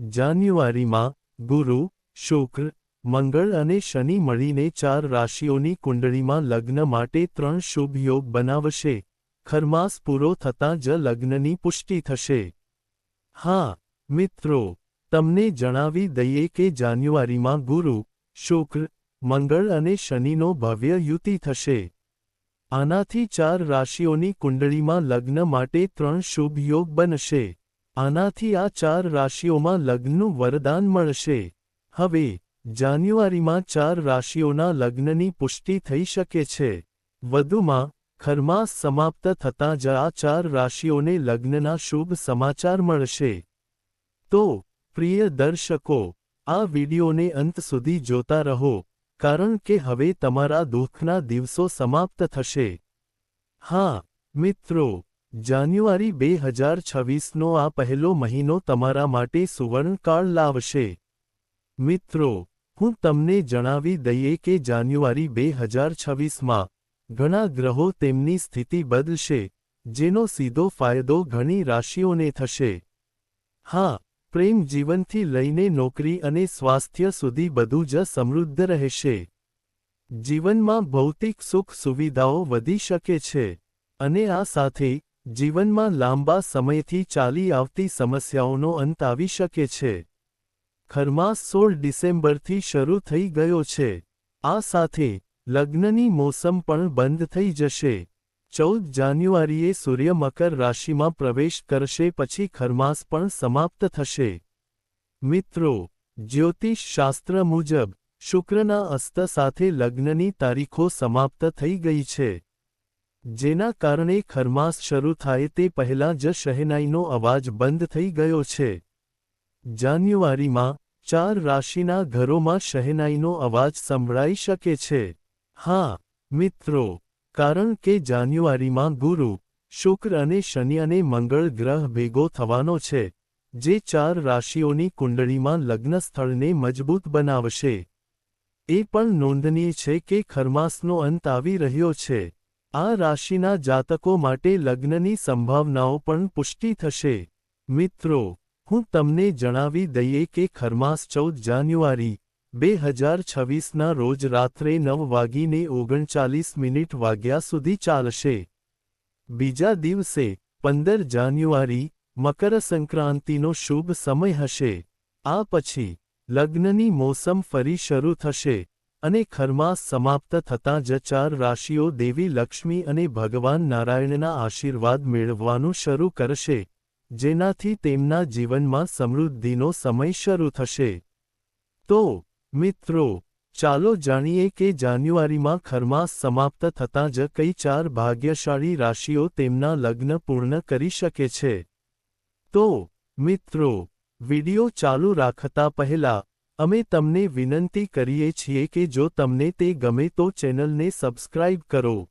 જાન્યુઆરીમાં ગુરુ, શુક્ર, મંગળ અને શનિ મળીને ચાર રાશિઓની કુંડળીમાં લગ્ન માટે ત્રણ શુભ યોગ બનાવશે. ખરમાસ પૂરો થતાં જ લગ્નની પુષ્ટિ થશે. હા, મિત્રો, તમને જણાવી દઈએ કે જાન્યુઆરીમાં ગુરુ, શુક્ર, મંગળ અને શનિનો ભવ્ય યુતિ થશે. આનાથી ચાર રાશિઓની કુંડળીમાં લગ્ન માટે ત્રણ શુભ યોગ બનશે. આનાથી આ ચાર રાશિઓમાં લગ્નનું વરદાન મળશે. હવે, જાન્યુઆરીમાં ચાર રાશિઓના લગ્નની પુષ્ટિ થઈ શકે છે. વધુમાં, ખરમાસ સમાપ્ત થતાં જ આ ચાર રાશિઓને લગ્નના શુભ સમાચાર મળશે. તો, પ્રિય દર્શકો, આ વિડિયોને અંત સુધી જોતા રહો, કારણ કે હવે તમારા દુઃખના દિવસો સમાપ્ત થશે. હા, મિત્રો જાન્યુઆરી બે હજાર છવ્વીસનો આ પહેલો મહિનો તમારા માટે સુવર્ણકાળ લાવશે. મિત્રો, હું તમને જણાવી દઈએ કે જાન્યુઆરી બે હજાર છવ્વીસમાં ઘણા ગ્રહો તેમની સ્થિતિ બદલશે, જેનો સીધો ફાયદો ઘણી રાશિઓને થશે. હા, પ્રેમ જીવનથી લઈને નોકરી અને સ્વાસ્થ્ય સુધી બધું જ સમૃદ્ધ રહેશે. જીવનમાં ભૌતિક સુખ સુવિધાઓ વધી શકે છે, અને આ સાથે જીવનમાં લાંબા સમયથી ચાલી આવતી સમસ્યાઓનો અંત આવી શકે છે. ખરમાસ સોળ ડિસેમ્બરથી શરૂ થઈ ગયો છે. આ સાથે લગ્નની મોસમ પણ બંધ થઈ જશે. ચૌદ જાન્યુઆરીએ સૂર્ય મકર રાશિમાં પ્રવેશ કરશે પછી ખરમાસ પણ સમાપ્ત થશે. મિત્રો, જ્યોતિષ શાસ્ત્ર મુજબ શુક્રના અસ્ત સાથે લગ્નની તારીખો સમાપ્ત થઈ ગઈ છે. જેના કારણે ખરમાસ શરૂ થાય તે પહેલાં જ શહેનાઈનો અવાજ બંધ થઈ ગયો છે. જાન્યુઆરીમાં, ચાર રાશિના ઘરોમાં શહેનાઈનો અવાજ સંભળાઈ શકે છે. હા, મિત્રો, કારણ કે જાન્યુઆરીમાં ગુરુ, શુક્ર અને શનિ અને મંગળ ગ્રહ ભેગો થવાનો છે, જે ચાર રાશિઓની કુંડળીમાં લગ્ન સ્થળને મજબૂત બનાવશે. એ પણ નોંધનીય છે કે ખરમાસનો અંત આવી રહ્યો છે. આ રાશિના જાતકો માટે લગ્નની સંભાવનાઓ પણ પુષ્ટિ થશે. મિત્રો, હું તમને જણાવી દઈએ કે ખરમાસ ચૌદ જાન્યુઆરી, બે હજાર છવ્વીસના રોજ રાત્રે નવ વાગીને ઓગણચાલીસ મિનિટ વાગ્યા સુધી ચાલશે. બીજા દિવસે, પંદર જાન્યુઆરી મકર સંક્રાંતિનો શુભ સમય હશે. આ પછી, લગ્નની મોસમ ફરી શરૂ થશે. અને ખરમાસ સમાપ્ત થતાં જ ચાર રાશિઓ દેવી લક્ષ્મી અને ભગવાન નારાયણના આશીર્વાદ મેળવવાનું શરૂ કરશે, જેનાથી તેમના જીવનમાં સમૃદ્ધિનો સમય શરૂ થશે. તો, મિત્રો, ચાલો જાણીએ કે જાન્યુઆરીમાં ખરમાસ સમાપ્ત થતાં જ કઈ ચાર ભાગ્યશાળી રાશિઓ તેમના લગ્ન પૂર્ણ કરી શકે છે? તો, મિત્રો, વિડિયો ચાલુ રાખતા પહેલા અમે તમને વિનંતી કરીએ છીએ કે જો તમને તે ગમે તો ચેનલને સબસ્ક્રાઇબ કરો.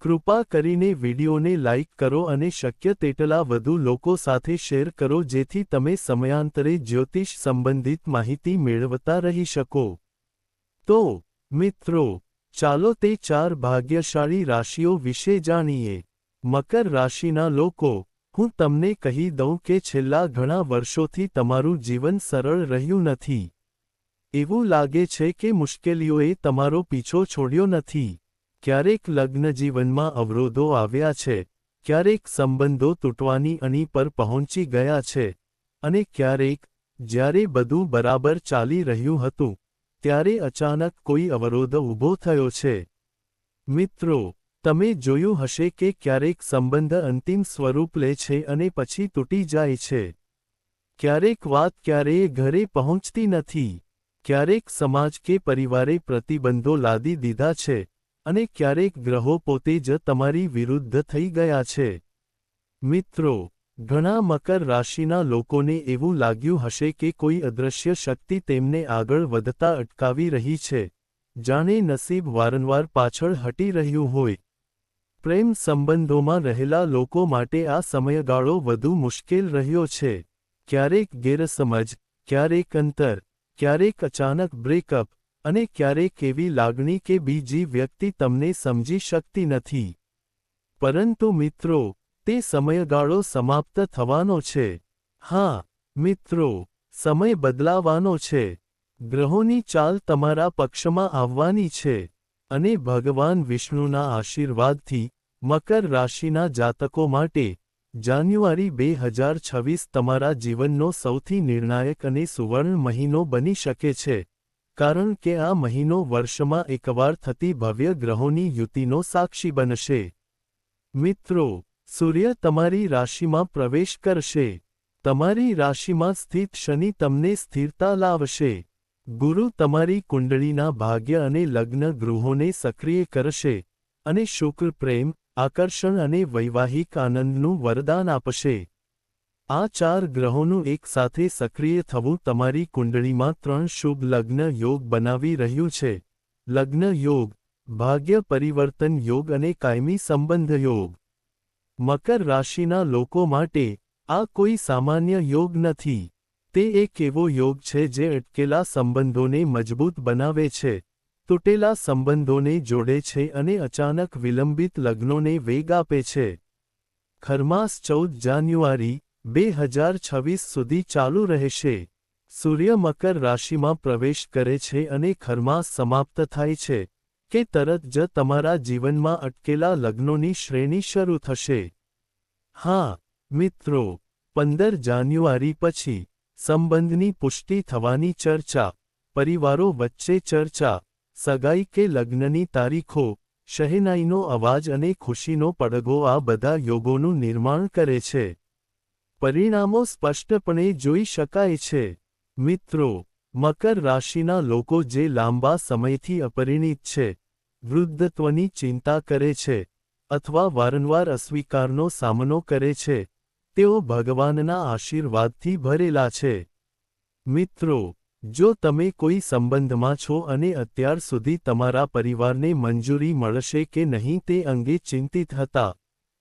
કૃપા કરીને વિડિયોને લાઇક કરો અને શક્ય તેટલા વધુ લોકો સાથે શેર કરો જેથી તમે સમયાંતરે જ્યોતિષ સંબંધિત માહિતી મેળવતા રહી શકો. તો, મિત્રો, ચાલો તે ચાર ભાગ્યશાળી રાશિઓ વિશે જાણીએ. મકર રાશિના લોકો, હું તમને કહી દઉં કે છેલ્લા ઘણા વર્ષોથી તમારું જીવન સરળ રહ્યું નથી. એવું લાગે છે કે મુશ્કેલીઓએ તમારો પીછો છોડ્યો નથી. ક્યારેક લગ્નજીવનમાં અવરોધો આવ્યા છે, ક્યારેક સંબંધો તૂટવાની અણી પર પહોંચી ગયા છે, અને ક્યારેક, જ્યારે બધું બરાબર ચાલી રહ્યું હતું, ત્યારે અચાનક કોઈ અવરોધ ઊભો થયો છે. મિત્રો, તમે જોયું હશે કે ક્યારેક સંબંધ અંતિમ સ્વરૂપ લે છે અને પછી તૂટી જાય છે. ક્યારેક વાત ક્યારેય ઘરે પહોંચતી નથી. ક્યારેક સમાજ કે પરિવારે પ્રતિબંધો લાદી દીધા છે અને ક્યારેક ગ્રહો પોતે જ તમારી વિરુદ્ધ થઈ ગયા છે. મિત્રો, ઘણા મકર રાશિના લોકોને એવું લાગ્યું હશે કે કોઈ અદૃશ્ય શક્તિ તેમને આગળ વધતા અટકાવી રહી છે. જાણે નસીબ વારંવાર પાછળ હટી રહ્યું હોય. પ્રેમ સંબંધોમાં રહેલા લોકો માટે આ સમયગાળો વધુ મુશ્કેલ રહ્યો છે. ક્યારેક ગેરસમજ, ક્યારેક અંતર ક્યારેક અચાનક બ્રેકઅપ અને ક્યારેક એવી લાગણી કે બીજી વ્યક્તિ તમને સમજી શકતી નથી. પરંતુ મિત્રો, તે સમયગાળો સમાપ્ત થવાનો છે. હા, મિત્રો, સમય બદલાવાનો છે. ગ્રહોની ચાલ તમારા પક્ષમાં આવવાની છે અને ભગવાન વિષ્ણુના આશીર્વાદથી મકર રાશિના જાતકો માટે જાન્યુઆરી બે હજાર છવ્વીસ તમારા જીવનનો સૌથી નિર્ણાયક અને સુવર્ણ મહિનો બની શકે છે, કારણ કે આ મહિનો વર્ષમાં એકવાર થતી ભવ્ય ગ્રહોની યુતિનો સાક્ષી બનશે. મિત્રો, સૂર્ય તમારી રાશિમાં પ્રવેશ કરશે. તમારી રાશિમાં સ્થિત શનિ તમને સ્થિરતા લાવશે. ગુરુ તમારી કુંડળીના ભાગ્ય અને લગ્ન ગૃહોને સક્રિય કરશે અને શુક્ર પ્રેમ આકર્ષણ અને વૈવાહિક આનંદનું વરદાન આપશે. આ ચાર ગ્રહોનું એકસાથે સક્રિય થવું તમારી કુંડળીમાં ત્રણ શુભ લગ્ન યોગ બનાવી રહ્યું છે. લગ્ન યોગ, ભાગ્ય પરિવર્તન યોગ અને કાયમી સંબંધ યોગ. મકર રાશિના લોકો માટે આ કોઈ સામાન્ય યોગ નથી. તે એક એવો યોગ છે જે અટકેલા સંબંધોને મજબૂત બનાવે છે. તૂટેલા સંબંધોને જોડે છે અને અચાનક વિલંબિત લગ્નોને વેગ આપે છે. ખરમાસ ચૌદ જાન્યુઆરી, બે હજાર છવ્વીસ સુધી ચાલુ રહેશે. સૂર્ય મકર રાશિમાં પ્રવેશ કરે છે અને ખરમાસ સમાપ્ત થાય છે કે તરત જ તમારા જીવનમાં અટકેલા લગ્નોની શ્રેણી શરૂ થશે. હા, મિત્રો, પંદર જાન્યુઆરી પછી સંબંધની પુષ્ટિ થવાની ચર્ચા, પરિવારો વચ્ચે ચર્ચા સગાઈ કે લગ્નની તારીખો, શહેનાઈનો અવાજ અને ખુશીનો પડઘો આ બધા યોગોનું નિર્માણ કરે છે. પરિણામો સ્પષ્ટપણે જોઈ શકાય છે. મિત્રો, મકર રાશિના લોકો જે લાંબા સમયથી અપરિણિત છે, વૃદ્ધત્વની ચિંતા કરે છે, અથવા વારંવાર અસ્વીકારનો સામનો કરે છે, તેઓ ભગવાનના આશીર્વાદથી ભરેલા છે. મિત્રો જો તમે કોઈ સંબંધમાં છો અને અત્યાર સુધી તમારા પરિવારને મંજૂરી મળશે કે નહીં તે અંગે ચિંતિત હતા,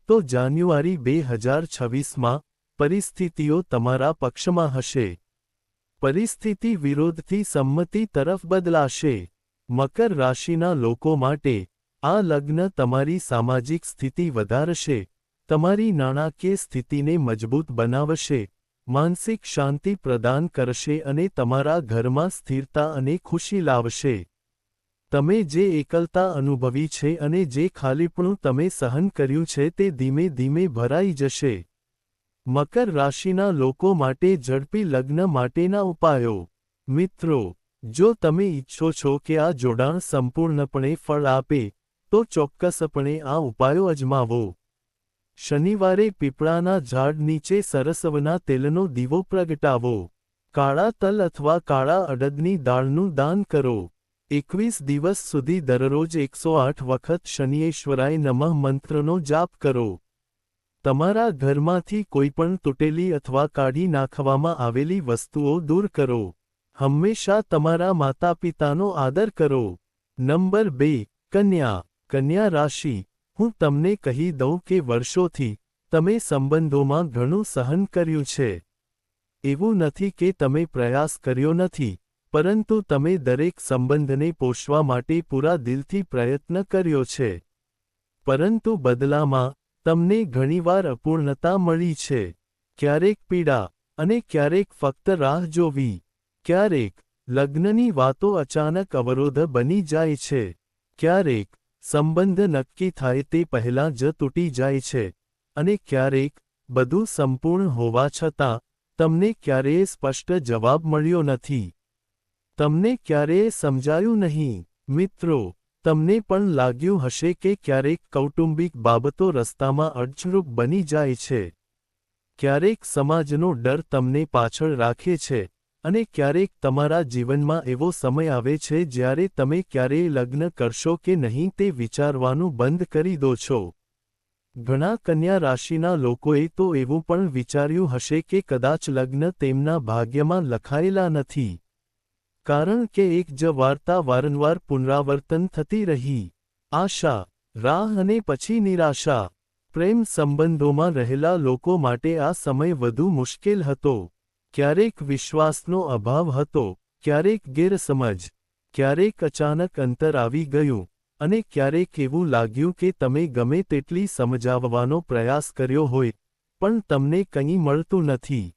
તો જાન્યુઆરી બે હજાર છવ્વીસમાં પરિસ્થિતિઓ તમારા પક્ષમાં હશે. પરિસ્થિતિ વિરોધથી સંમતિ તરફ બદલાશે. મકર રાશિના લોકો માટે આ લગ્ન તમારી સામાજિક સ્થિતિ વધારશે. તમારી નાણાકીય સ્થિતિને મજબૂત બનાવશે. માનસિક શાંતિ પ્રદાન કરશે અને તમારા ઘરમાં સ્થિરતા અને ખુશી લાવશે. તમે જે એકલતા અનુભવી છે અને જે ખાલીપણું તમે સહન કર્યું છે તે ધીમે ધીમે ભરાઈ જશે. મકર રાશિના લોકો માટે ઝડપી લગ્ન માટેના ઉપાયો. મિત્રો, જો તમે ઈચ્છો છો કે આ જોડાણ સંપૂર્ણપણે ફળ આપે, તો ચોક્કસપણે આ ઉપાયો અજમાવો. શનિવારે પીપળાના ઝાડ નીચે સરસવના તેલનો દીવો પ્રગટાવો. કાળા તલ અથવા કાળા અડદની દાળનું દાન કરો. એકવીસ દિવસ સુધી દરરોજ એકસો આઠ વખત શનિએશ્વરાય નમઃ મંત્રનો જાપ કરો. તમારા ઘરમાંથી કોઈપણ તૂટેલી અથવા કાઢી નાખવામાં આવેલી વસ્તુઓ દૂર કરો. હંમેશા તમારા માતાપિતાનો આદર કરો. નંબર બે, કન્યા. કન્યા રાશિ. હું તમને કહી દઉં કે વર્ષોથી તમે સંબંધોમાં ઘણું સહન કર્યું છે. એવું નથી કે તમે પ્રયાસ કર્યો નથી, પરંતુ તમે દરેક સંબંધને પોષવા માટે પૂરા દિલથી પ્રયત્ન કર્યો છે. પરંતુ બદલામાં તમને ઘણીવાર અપૂર્ણતા મળી છે. ક્યારેક પીડા અને ક્યારેક ફક્ત રાહ જોવી, ક્યારેક લગ્નની વાતો અચાનક અવરોધ બની જાય છે, ક્યારેક સંબંધ નક્કી થાય તે પહેલાં જ તૂટી જાય છે અને ક્યારેક બધું સંપૂર્ણ હોવા છતાં તમને ક્યારેય સ્પષ્ટ જવાબ મળ્યો નથી. તમને ક્યારેય સમજાયું નહીં. મિત્રો, તમને પણ લાગ્યું હશે કે ક્યારેક કૌટુંબિક બાબતો રસ્તામાં અડચરૂપ બની જાય છે. ક્યારેક સમાજનો ડર તમને પાછળ રાખે છે. અને ક્યારેક તમારા જીવનમાં એવો સમય આવે છે જ્યારે તમે ક્યારેય લગ્ન કરશો કે નહીં તે વિચારવાનું બંધ કરી દો છો. ઘણા કન્યા રાશિના લોકોએ તો એવું પણ વિચાર્યું હશે કે કદાચ લગ્ન તેમના ભાગ્યમાં લખાયેલા નથી. કારણ કે એક જ વાર્તા વારંવાર પુનરાવર્તન થતી રહી. આશા, રાહ અને પછી નિરાશા. પ્રેમ સંબંધોમાં રહેલા લોકો માટે આ સમય વધુ મુશ્કેલ હતો. ક્યારેક વિશ્વાસનો અભાવ હતો, ક્યારેક ગેરસમજ, ક્યારેક અચાનક અંતર આવી ગયું, અને ક્યારેક એવું લાગ્યું કે તમે ગમે તેટલી સમજાવવાનો પ્રયાસ કર્યો હોય, પણ તમને કંઈ મળતું નથી.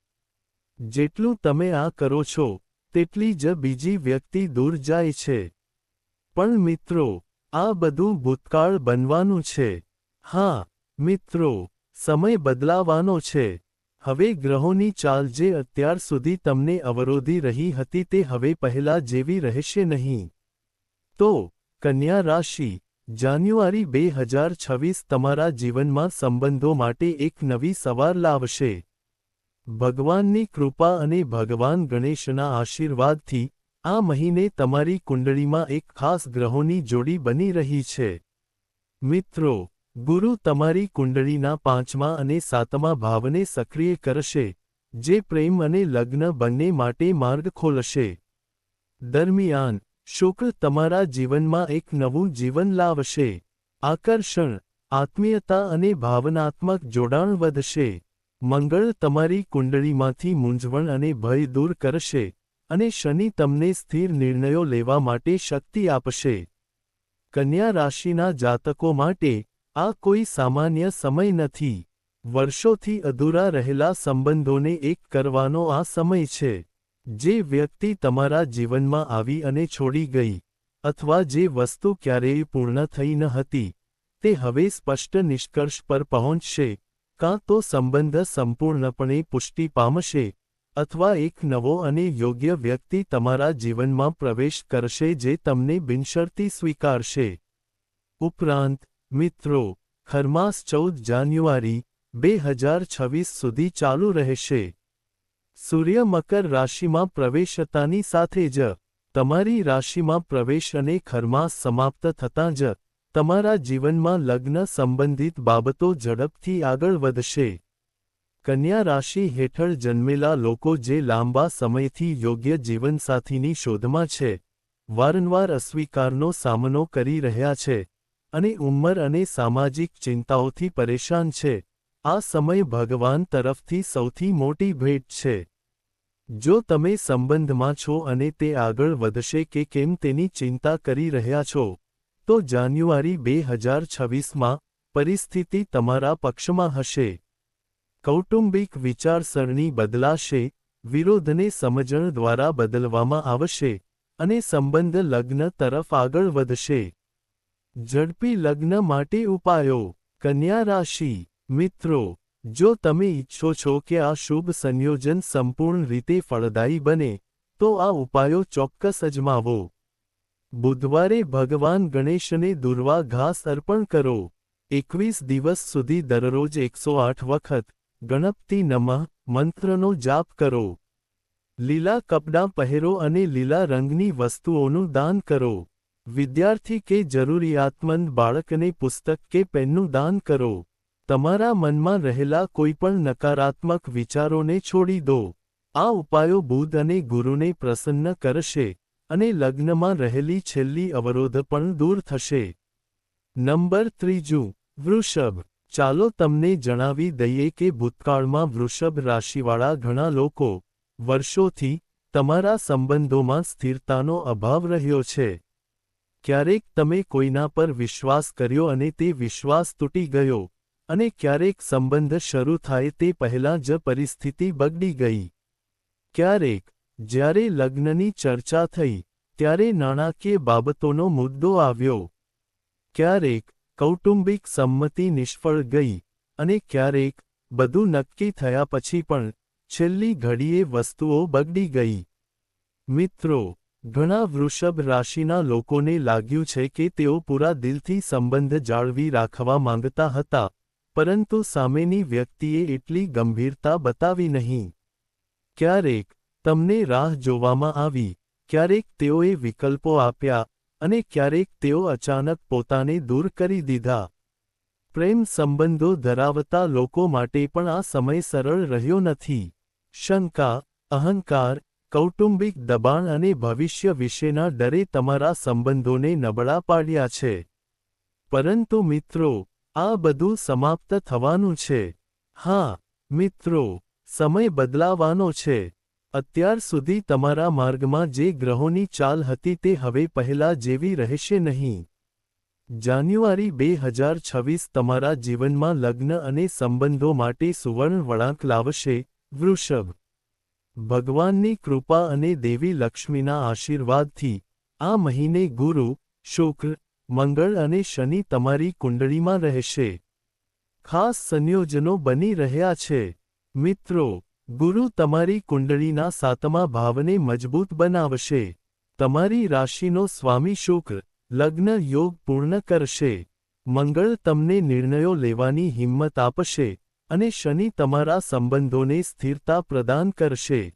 જેટલું તમે આ કરો છો, તેટલી જ બીજી વ્યક્તિ દૂર જાય છે. પણ મિત્રો, આ બધું ભૂતકાળ બનવાનું છે. હા, મિત્રો, સમય બદલાવાનો છે. હવે ગ્રહોની ચાલ જે અત્યાર સુધી તમને અવરોધી રહી હતી તે હવે પહેલા જેવી રહેશે નહીં. તો, કન્યા રાશિ, જાન્યુઆરી બે હજાર છવ્વીસ તમારા જીવનમાં સંબંધો માટે એક નવી સવાર લાવશે. ભગવાનની કૃપા અને ભગવાન ગણેશના આશીર્વાદથી, આ મહિને તમારી કુંડળીમાં એક ખાસ ગ્રહોની જોડી બની રહી છે. મિત્રો ગુરુ તમારી કુંડળીના પાંચમા અને સાતમા ભાવને સક્રિય કરશે, જે પ્રેમ અને લગ્ન બંને માટે માર્ગ ખોલશે. દરમિયાન શુક્ર તમારા જીવનમાં એક નવું જીવન લાવશે. આકર્ષણ, આત્મીયતા અને ભાવનાત્મક જોડાણ વધશે. મંગળ તમારી કુંડળીમાંથી મૂંઝવણ અને ભય દૂર કરશે અને શનિ તમને સ્થિર નિર્ણયો લેવા માટે શક્તિ આપશે. કન્યા રાશિના જાતકો માટે આ કોઈ સામાન્ય સમય નથી. વર્ષોથી અધૂરા રહેલા સંબંધોને એક કરવાનો આ સમય છે. જે વ્યક્તિ તમારા જીવનમાં આવી અને છોડી ગઈ, અથવા જે વસ્તુ ક્યારેય પૂર્ણ થઈ ન હતી, તે હવે સ્પષ્ટ નિષ્કર્ષ પર પહોંચશે, કાં તો સંબંધ સંપૂર્ણપણે પુષ્ટિ પામશે, અથવા એક નવો અને યોગ્ય વ્યક્તિ તમારા જીવનમાં પ્રવેશ કરશે જે તમને બિનશરતી સ્વીકારશે. ઉપરાંત મિત્રો, ખરમાસ ચૌદ જાન્યુઆરી, બે હજાર છવ્વીસ સુધી ચાલુ રહેશે. સૂર્ય મકર રાશિમાં પ્રવેશતાની સાથે જ, તમારી રાશિમાં પ્રવેશ અને ખરમાસ સમાપ્ત થતાં જ, તમારા જીવનમાં લગ્ન સંબંધિત બાબતો ઝડપથી આગળ વધશે. કન્યા રાશિ હેઠળ જન્મેલા લોકો જે લાંબા સમયથી યોગ્ય જીવનસાથીની શોધમાં છે, વારંવાર અસ્વીકારનો સામનો કરી રહ્યા છે. અને ઉંમર અને સામાજિક ચિંતાઓથી પરેશાન છે. આ સમય ભગવાન તરફથી સૌથી મોટી ભેટ છે. જો તમે સંબંધમાં છો અને તે આગળ વધશે કે કેમ તેની ચિંતા કરી રહ્યા છો, તો જાન્યુઆરી બે હજાર છવ્વીસમાં પરિસ્થિતિ તમારા પક્ષમાં હશે. કૌટુંબિક વિચારસરણી બદલાશે, વિરોધને સમજણ દ્વારા બદલવામાં આવશે અને સંબંધ લગ્ન તરફ આગળ વધશે. ઝડપી લગ્ન માટે ઉપાયો. કન્યા રાશિ. મિત્રો, જો તમે ઈચ્છો છો કે આ શુભ સંયોજન સંપૂર્ણ રીતે ફળદાયી બને, તો આ ઉપાયો ચોક્કસ અજમાવો. બુધવારે ભગવાન ગણેશને દુર્વા ઘાસ અર્પણ કરો. એકવીસ દિવસ સુધી દરરોજ એકસો આઠ વખત ગણપતિ નમઃ મંત્રનો જાપ કરો. લીલા કપડાં પહેરો અને લીલા રંગની વસ્તુઓનું દાન કરો. વિદ્યાર્થી કે જરૂરિયાતમંદ બાળકને પુસ્તક કે પેનનું દાન કરો. તમારા મનમાં રહેલા કોઈપણ નકારાત્મક વિચારોને છોડી દો. આ ઉપાયો બુધ અને ગુરુને પ્રસન્ન કરશે અને લગ્નમાં રહેલી છેલ્લી અવરોધ પણ દૂર થશે. નંબર ત્રીજું, વૃષભ. ચાલો તમને જણાવી દઈએ કે ભૂતકાળમાં વૃષભ રાશિવાળા ઘણા લોકો વર્ષોથી તમારા સંબંધોમાં સ્થિરતાનો અભાવ રહ્યો છે. ક્યારેક તમે કોઈના પર વિશ્વાસ કર્યો અને તે વિશ્વાસ તૂટી ગયો અને ક્યારેક સંબંધ શરૂ થાય તે પહેલાં જ પરિસ્થિતિ બગડી ગઈ. ક્યારેક, જ્યારે લગ્નની ચર્ચા થઈ, ત્યારે નાણાકીય બાબતોનો મુદ્દો આવ્યો. ક્યારેક, કૌટુંબિક સંમતિ નિષ્ફળ ગઈ અને ક્યારેક, બધું નક્કી થયા પછી પણ છેલ્લી ઘડીએ વસ્તુઓ બગડી ગઈ. મિત્રો ઘણા વૃષભ રાશિના લોકોને લાગ્યું છે કે તેઓ પૂરા દિલથી સંબંધ જાળવી રાખવા માંગતા હતા, પરંતુ સામેની વ્યક્તિએ એટલી ગંભીરતા બતાવી નહીં. ક્યારેક તમને રાહ જોવામાં આવી, ક્યારેક તેઓએ વિકલ્પો આપ્યા અને ક્યારેક તેઓ અચાનક પોતાને દૂર કરી દીધા. પ્રેમ સંબંધો ધરાવતા લોકો માટે પણ આ સમય સરળ રહ્યો નથી. શંકા, અહંકાર કૌટુંબિક દબાણ અને ભવિષ્ય વિશેના ડરે તમારા સંબંધોને નબળા પાડ્યા છે. પરંતુ મિત્રો, આ બધું સમાપ્ત થવાનું છે. હા, મિત્રો, સમય બદલાવાનો છે. અત્યાર સુધી તમારા માર્ગમાં જે ગ્રહોની ચાલ હતી તે હવે પહેલા જેવી રહેશે નહીં. જાન્યુઆરી બે હજાર છવ્વીસ તમારા જીવનમાં લગ્ન અને સંબંધો માટે સુવર્ણ વળાંક લાવશે, વૃષભ. ભગવાનની કૃપા અને દેવી લક્ષ્મીના આશીર્વાદથી આ મહિને ગુરુ, શુક્ર, મંગળ અને શનિ તમારી કુંડળીમાં રહેશે. ખાસ સંયોજનો બની રહ્યા છે. મિત્રો, ગુરુ તમારી કુંડળીના સાતમા ભાવને મજબૂત બનાવશે. તમારી રાશિનો સ્વામી શુક્ર, લગ્ન યોગ પૂર્ણ કરશે. મંગળ તમને નિર્ણયો લેવાની હિંમત આપશે. અને શનિ તમારા સંબંધોને સ્થિરતા પ્રદાન કરશે.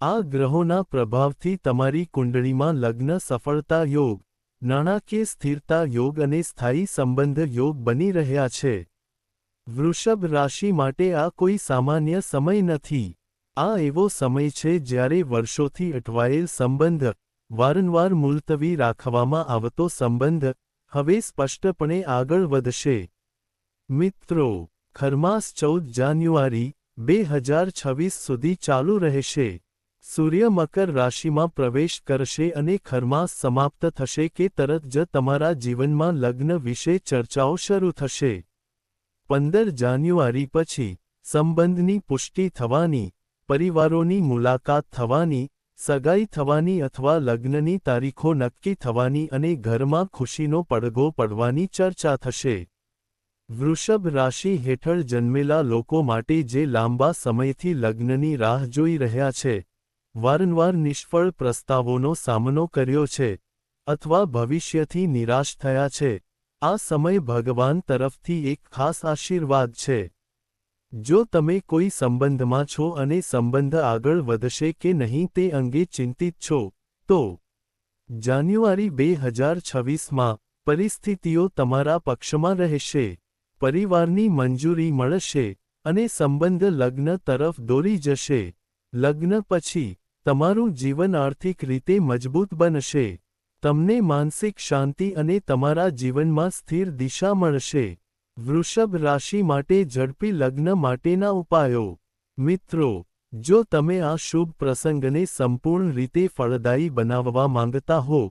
આ ગ્રહોના પ્રભાવથી તમારી કુંડળીમાં લગ્ન સફળતા યોગ, નાણાકીય સ્થિરતા યોગ અને સ્થાયી સંબંધ યોગ બની રહ્યા છે. વૃષભ રાશિ માટે આ કોઈ સામાન્ય સમય નથી. આ એવો સમય છે જ્યારે વર્ષોથી અટવાયેલ સંબંધ, વારંવાર મુલતવી રાખવામાં આવતો સંબંધ, હવે સ્પષ્ટપણે આગળ વધશે. મિત્રો ખરમાસ ચૌદ જાન્યુઆરી, બે હજાર છવ્વીસ સુધી ચાલુ રહેશે. સૂર્ય મકર રાશિમાં પ્રવેશ કરશે અને ખરમાસ સમાપ્ત થશે કે તરત જ તમારા જીવનમાં લગ્ન વિશે ચર્ચાઓ શરૂ થશે. પંદર જાન્યુઆરી પછી, સંબંધની પુષ્ટિ થવાની, પરિવારોની મુલાકાત થવાની, સગાઈ થવાની અથવા લગ્નની તારીખો નક્કી થવાની અને ઘરમાં ખુશીનો પડઘો પડવાની ચર્ચા થશે. વૃષભ રાશિ હેઠળ જન્મેલા લોકો માટે જે લાંબા સમયથી લગ્નની રાહ જોઈ રહ્યા છે, વારંવાર નિષ્ફળ પ્રસ્તાવોનો સામનો કર્યો છે અથવા ભવિષ્યથી નિરાશ થયા છે, આ સમય ભગવાન તરફથી એક ખાસ આશીર્વાદ છે. જો તમે કોઈ સંબંધમાં છો અને સંબંધ આગળ વધશે કે નહીં તે અંગે ચિંતિત છો, તો જાન્યુઆરી બે હજાર છવ્વીસમાં પરિસ્થિતિઓ તમારા પક્ષમાં રહેશે. પરિવારની મંજૂરી મળશે અને સંબંધ લગ્ન તરફ દોરી જશે. લગ્ન પછી તમારું જીવન આર્થિક રીતે મજબૂત બનશે. તમને માનસિક શાંતિ અને તમારા જીવનમાં સ્થિર દિશા મળશે. વૃષભ રાશિ માટે ઝડપી લગ્ન માટેના ઉપાયો. મિત્રો, જો તમે આ શુભ પ્રસંગને સંપૂર્ણ રીતે ફળદાયી બનાવવા માંગતા હો,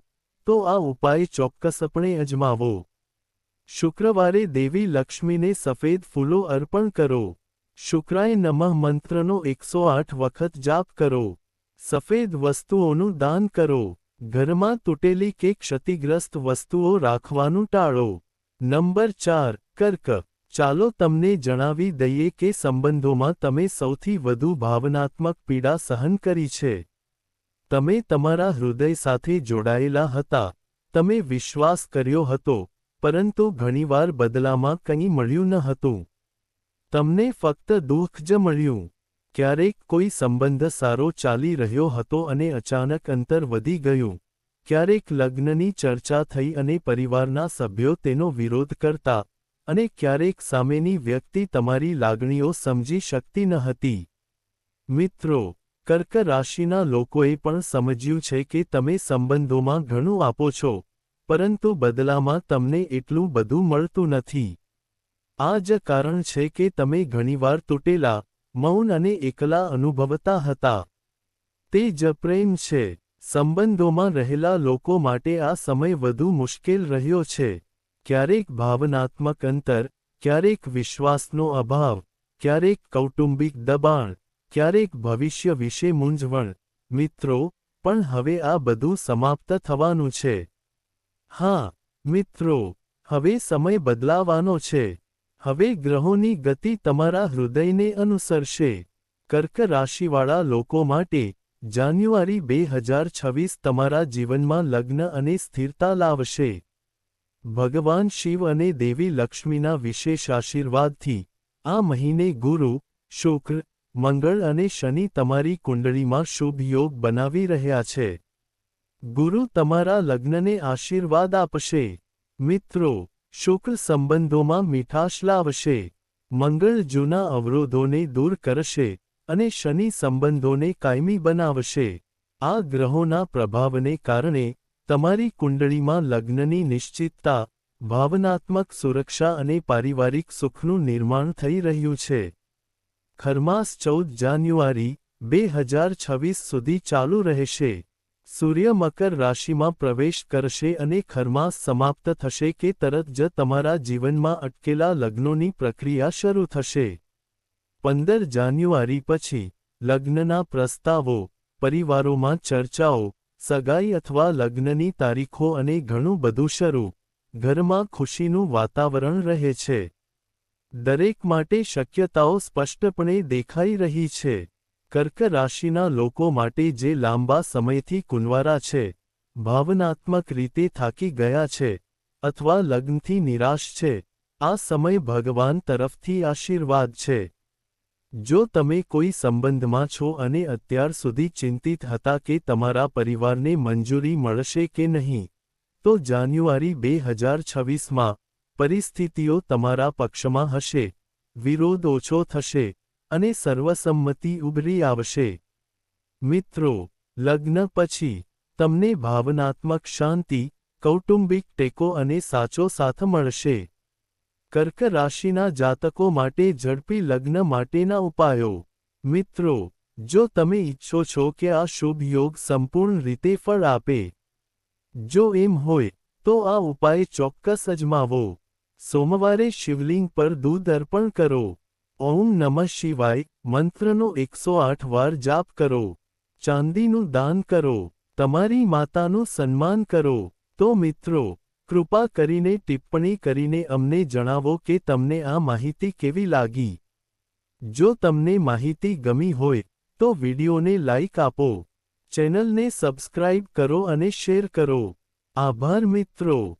તો આ ઉપાય ચોક્કસપણે અજમાવો. શુક્રવારે દેવી લક્ષ્મીને સફેદ ફૂલો અર્પણ કરો. શુક્રાય નમઃ મંત્રનો એકસો આઠ વખત જાપ કરો. સફેદ વસ્તુઓનું દાન કરો. ઘરમાં તૂટેલી કે ક્ષતિગ્રસ્ત વસ્તુઓ રાખવાનું ટાળો. નંબર ચાર, કર્ક. ચાલો તમને જણાવી દઈએ કે સંબંધોમાં તમે સૌથી વધુ ભાવનાત્મક પીડા સહન કરી છે. તમે તમારા હૃદય સાથે જોડાયેલા હતા. તમે વિશ્વાસ કર્યો હતો. પરંતુ ઘણીવાર બદલામાં કંઈ મળ્યું ન હતું. તમને ફક્ત દુઃખ જ મળ્યું. ક્યારેક કોઈ સંબંધ સારો ચાલી રહ્યો હતો અને અચાનક અંતર વધી ગયું. ક્યારેક લગ્નની ચર્ચા થઈ અને પરિવારના સભ્યો તેનો વિરોધ કરતા અને ક્યારેક સામેની વ્યક્તિ તમારી લાગણીઓ સમજી શકતી ન હતી. મિત્રો, કર્ક રાશિના લોકોએ પણ સમજ્યું છે કે તમે સંબંધોમાં ઘણું આપો છો. પરંતુ બદલામાં તમને એટલું બધું મળતું નથી. આ જ કારણ છે કે તમે ઘણીવાર તૂટેલા, મૌન અને એકલા અનુભવતા હતા. તે જ પ્રેમ છે. સંબંધોમાં રહેલા લોકો માટે આ સમય વધુ મુશ્કેલ રહ્યો છે. ક્યારેક ભાવનાત્મક અંતર, ક્યારેક વિશ્વાસનો અભાવ, ક્યારેક કૌટુંબિક દબાણ, ક્યારેક ભવિષ્ય વિશે મૂંઝવણ. મિત્રો, પણ હવે આ બધું સમાપ્ત થવાનું છે. હા, મિત્રો, હવે સમય બદલાવાનો છે. હવે ગ્રહોની ગતિ તમારા હૃદયને અનુસરશે. કર્ક રાશિવાળા લોકો માટે જાન્યુઆરી બે હજાર છવ્વીસ તમારા જીવનમાં લગ્ન અને સ્થિરતા લાવશે. ભગવાન શિવ અને દેવી લક્ષ્મીના વિશેષ આશીર્વાદથી આ મહિને ગુરુ, શુક્ર, મંગળ અને શનિ તમારી કુંડળીમાં શુભ યોગ બનાવી રહ્યા છે. ગુરુ તમારા લગ્નને આશીર્વાદ આપશે. મિત્રો શુક્ર સંબંધોમાં મીઠાશ લાવશે. મંગળ જૂના અવરોધોને દૂર કરશે અને શનિ સંબંધોને કાયમી બનાવશે. આ ગ્રહોના પ્રભાવને કારણે તમારી કુંડળીમાં લગ્નની નિશ્ચિતતા, ભાવનાત્મક સુરક્ષા અને પારિવારિક સુખનું નિર્માણ થઈ રહ્યું છે. ખરમાસ ચૌદ જાન્યુઆરી, બે હજાર છવ્વીસ સુધી ચાલુ રહેશે. સૂર્ય મકર રાશિમાં પ્રવેશ કરશે અને ખરમાસ સમાપ્ત થશે કે તરત જ તમારા જીવનમાં અટકેલા લગ્નોની પ્રક્રિયા શરૂ થશે. પંદર જાન્યુઆરી પછી, લગ્નના પ્રસ્તાવો, પરિવારોમાં ચર્ચાઓ, સગાઈ અથવા લગ્નની તારીખો અને ઘણું બધું શરૂ. ઘરમાં ખુશીનું વાતાવરણ રહે છે. દરેક માટે શક્યતાઓ સ્પષ્ટપણે દેખાઈ રહી છે. કર્ક રાશિના લોકો માટે જે લાંબા સમયથી કુંવારા છે, ભાવનાત્મક રીતે થાકી ગયા છે અથવા લગ્નથી નિરાશ છે, આ સમય ભગવાન તરફથી આશીર્વાદ છે. જો તમે કોઈ સંબંધમાં છો અને અત્યાર સુધી ચિંતિત હતા કે તમારા પરિવારને મંજૂરી મળશે કે નહીં, તો જાન્યુઆરી બે હજાર છવ્વીસમાં પરિસ્થિતિઓ તમારા પક્ષમાં હશે, વિરોધ ઓછો થશે અને સર્વસંમતિ ઉભરી આવશે. મિત્રો, લગ્ન પછી તમને ભાવનાત્મક શાંતિ, કૌટુંબિક ટેકો અને સાચો સાથ મળશે. કર્ક રાશિના જાતકો માટે ઝડપી લગ્ન માટેના ઉપાયો. મિત્રો, જો તમે ઈચ્છો છો કે આ શુભ યોગ સંપૂર્ણ રીતે ફળ આપે, જો એમ હોય, તો આ ઉપાય ચોક્કસ અજમાવો. સોમવારે શિવલિંગ પર દૂધ અર્પણ કરો. ઓમ નમઃ શિવાય, મંત્રનો એકસો આઠ વાર જાપ કરો. ચાંદીનું દાન કરો. તમારી માતાનું સન્માન કરો. તો મિત્રો, કૃપા કરીને ટિપ્પણી કરીને અમને જણાવો કે તમને આ માહિતી કેવી લાગી. જો તમને માહિતી ગમી હોય, તો વિડિયોને લાઇક આપો. ચેનલને સબસ્ક્રાઇબ કરો અને શેર કરો. આભાર મિત્રો.